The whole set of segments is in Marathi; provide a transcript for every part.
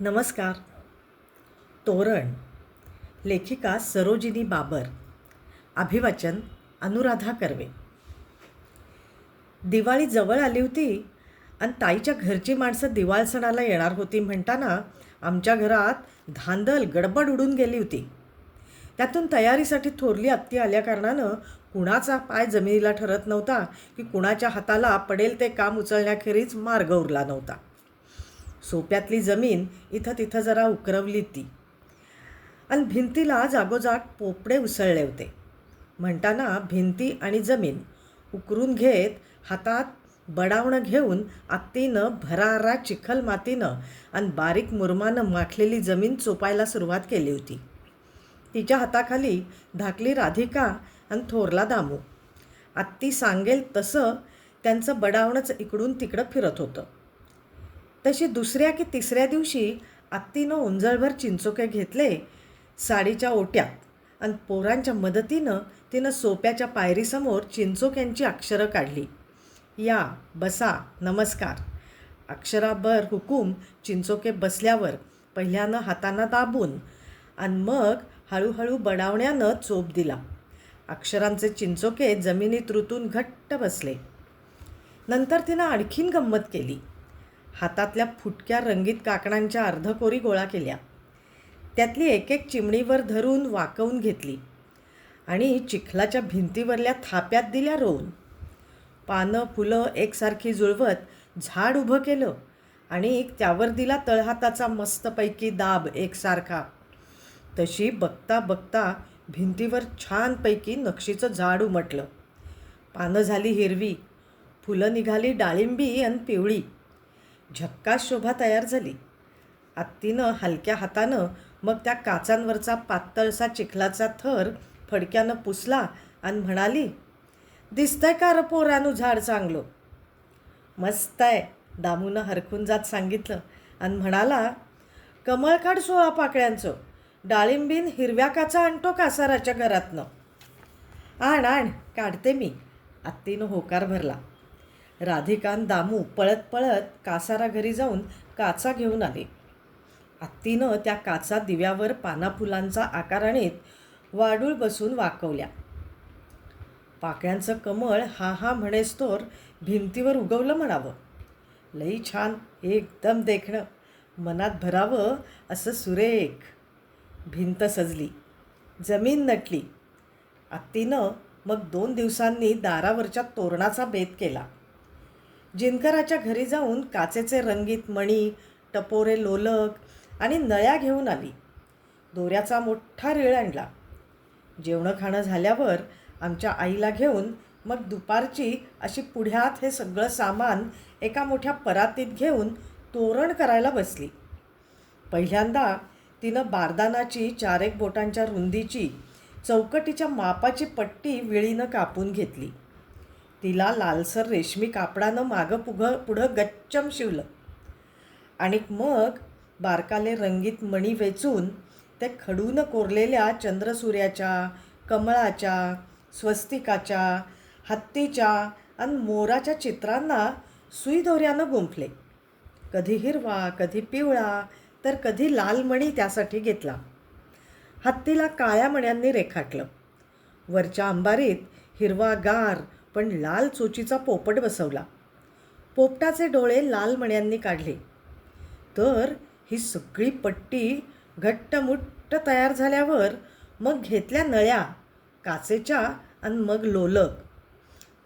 नमस्कार. तोरण लेखिका सरोजिनी बाबर अभिवाचन अनुराधा कर्वे. दिवाळी जवळ आली होती आणि ताईच्या घरची माणसं दिवाळ सणाला येणार होती म्हणताना आमच्या घरात धांदल गडबड उडून गेली होती. त्यातून तयारीसाठी थोरली आत्ती आल्याकारणानं कुणाचा पाय जमिनीला ठरत नव्हता की कुणाच्या हाताला पडेल ते काम उचलण्याखेरीज मार्ग उरला नव्हता. सोप्यातली जमीन इथं तिथं जरा उकरवली ती. आणि भिंतीला जागोजाग पोपडे उसळले होते. म्हणताना भिंती आणि जमीन उकरून घेत हातात बडावणं घेऊन आत्तीनं भरारा चिखल मातीनं आणि बारीक मुरमानं माखलेली जमीन चोपायला सुरुवात केली होती. तिच्या हाताखाली धाकली राधिका आणि थोरला दामू. आत्ती सांगेल तसं त्यांचं बडावणंच इकडून तिकडं फिरत होतं. तशी दुसऱ्या की तिसऱ्या दिवशी आत्तीनं उंजळभर चिंचोके घेतले साडीच्या ओट्यात आणि पोरांच्या मदतीनं तिनं सोप्याच्या पायरीसमोर चिंचोक्यांची अक्षरं काढली. या बसा नमस्कार. अक्षराभर हुकूम चिंचोके बसल्यावर पहिल्यानं हातांना दाबून आणि मग हळूहळू बडावण्यानं चोप दिला. अक्षरांचे चिंचोके जमिनीत रुतून घट्ट बसले. नंतर तिनं आणखीन गंमत केली. हातातल्या फुटक्या रंगीत काकणांच्या अर्धकोरी गोळा केल्या. त्यातली एक एक चिमणीवर धरून वाकवून घेतली. आणि चिखलाच्या भिंतीवरल्या थाप्यात दिल्या रोवून पानं फुलं एकसारखी जुळवत झाड उभं केलं आणि त्यावर दिला तळहाताचा मस्तपैकी दाब एकसारखा. तशी बघता बघता भिंतीवर छानपैकी नक्षीचं झाड उमटलं. पानं झाली हिरवी फुलं निघाली डाळिंबी आणि पिवळी. झक्कास शोभा तयार झाली. आत्तीनं हलक्या हातानं मग त्या काचांवरचा पातळसा चिखलाचा थर फडक्यानं पुसला आणि म्हणाली दिसतंय का र पोरानू झाड चांगलं? मस्त आहे दामूनं हरखून जात सांगितलं आणि म्हणाला कमळखाड सोळा पाकळ्यांचं. डाळिंबीन हिरव्या काचा आणतो कासाराच्या घरातनं. आण आण काढते मी. आत्तीनं होकार भरला. राधिकान दामू पळत पळत कासारा घरी जाऊन काचा घेऊन आले. आत्तीनं त्या काचा दिव्यावर पानाफुलांचा आकार आणीत वाडूळ बसून वाकवल्या. पाकळ्यांचं कमळ हा हा म्हणेस्तोर भिंतीवर उगवलं म्हणावं. लई छान एकदम देखणं मनात भरावं असं सुरेख. भिंत सजली जमीन नटली. आत्तीनं मग दोन दिवसांनी दारावरच्या तोरणाचा बेत केला. जिनकराच्या घरी जाऊन काचेचे रंगीत मणी टपोरे लोलक आणि नळ्या घेऊन आली. दोऱ्याचा मोठा रिळ आणला. जेवणं खाणं झाल्यावर आमच्या आईला घेऊन मग दुपारची अशी पुढ्यात हे सगळं सामान एका मोठ्या परातीत घेऊन तोरण करायला बसली. पहिल्यांदा तिनं बारदानाची चारेक बोटांच्या रुंदीची चौकटीच्या मापाची पट्टी विळीनं कापून घेतली. तिला लालसर रेशमी कापडानं मागं पुघं पुढं गच्चम शिवलं. आणि मग बारकाले रंगीत मणी वेचून ते खडून कोरलेल्या चंद्रसूर्याच्या कमळाच्या स्वस्तिकाच्या हत्तीच्या आणि मोराच्या चित्रांना सुईदोऱ्यानं गुंफले. कधी हिरवा कधी पिवळा तर कधी लाल मणी त्यासाठी घेतला. हत्तीला काळ्या मण्यांनी रेखाटलं. वरच्या अंबारीत हिरवा गार पण लाल चोचीचा पोपट बसवला. पोपटाचे डोळे लाल मण्यांनी काढले. तर ही सगळी पट्टी घट्टमुट्ट तयार झाल्यावर मग घेतल्या नळ्या काचेच्या आणि मग लोलक.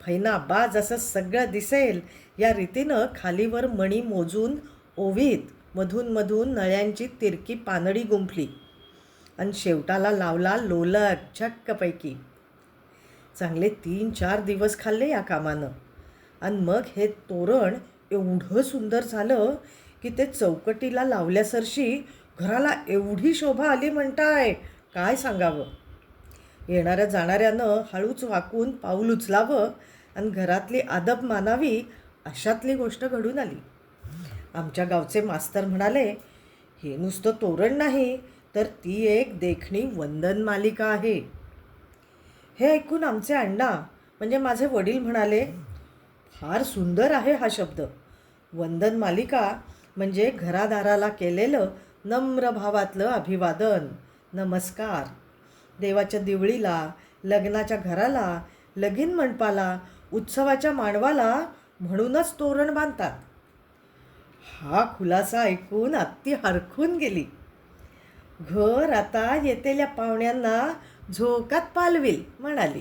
फैना बाज असं सगळं दिसेल या रीतीनं खालीवर मणी मोजून ओवीत मधून मधून नळ्यांची तिरकी पानडी गुंफली. आणि शेवटाला लावला लोलक छक्कपैकी चांगले तीन चार दिवस खाल्ले या कामानं. आणि मग हे तोरण एवढं सुंदर झालं की ते चौकटीला लावल्यासरशी घराला एवढी शोभा आली म्हणताय काय सांगावं? येणाऱ्या जाणाऱ्यानं हळूच वाकून पाऊल उचलावं आणि घरातली आदब मानावी अशातली गोष्ट घडून आली. आमच्या गावचे मास्तर म्हणाले हे नुसतं तोरण नाही तर ती एक देखणी वंदन मालिका आहे. हे ऐकून आमचे अण्णा म्हणजे माझे वडील म्हणाले फार सुंदर आहे हा शब्द. वंदन मालिका म्हणजे घरादाराला केलेलं नम्र भावातलं अभिवादन. नमस्कार. देवाच्या दिवळीला लग्नाच्या घराला लगीन मंडपाला उत्सवाच्या मांडवाला म्हणूनच तोरण बांधतात. हा खुलासा ऐकून अत्ती हरखून गेली. घर आता येतेल्या पाहुण्यांना झोकात पालवील म्हणाली.